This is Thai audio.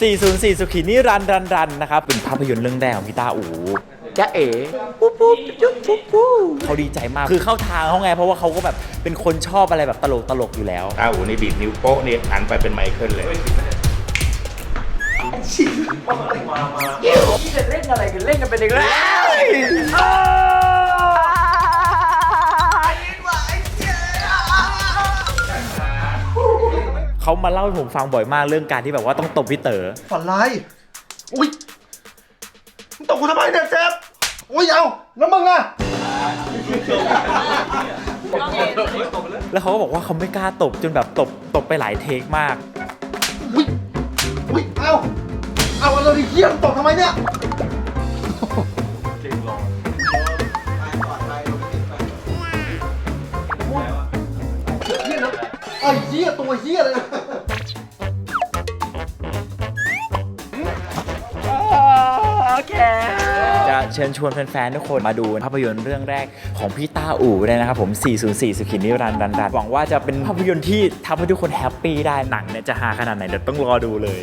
404 สุขีนิรันดร์รันรันนะครับ เป็นภาพยนตร์เรื่องแรกของพี่ตาอูจ๊ะเอ๋ปุ๊บปุ๊บจุ๊บปุ๊บปุ๊บเขาดีใจมาก คือเข้าทางเขาไง เพราะว่าเขาก็แบบเป็นคนชอบอะไรแบบตลกตลกๆอยู่แล้วตาอูนี่ดีดนิ้วโป๊ะนี่หันไปเป็นไมเคิลเลยที่จะเล่นอะไรกันเล่นกันเป็นอีกแล้ว เขามาเล่าให้ผมฟังบ่อยมากเรื่องการที่แบบว่าต้องตบพี่เต๋อฝันร้ายอุ้ยมึงตกกูทำไมเนี่ยเจ็บอุ้ยเอาแล้วมึงอะแล้วเขาก็บอกว่าเขาไม่กล้าตบจนแบบตบตบไปหลายเทคมาก อุ้ยอุ้ยเอาเอาอะไรดิเฮียมึงตกทำไมเนี่ยเฮียนะ ไอ้เฮียตัวเฮียเลยนะจะเชิญชวนแฟนๆ ทุกคนมาดูภาพยนตร์เรื่องแรกของพี่ต้าอู่เลยนะครับผม 404 สุขินิรันดร์ดันดร์หวังว่าจะเป็นภาพยนตร์ที่ทำให้ทุกคนแฮปปี้ได้หนังเนี่ยจะฮาขนาดไหนเดี๋ยวต้องรอดูเลย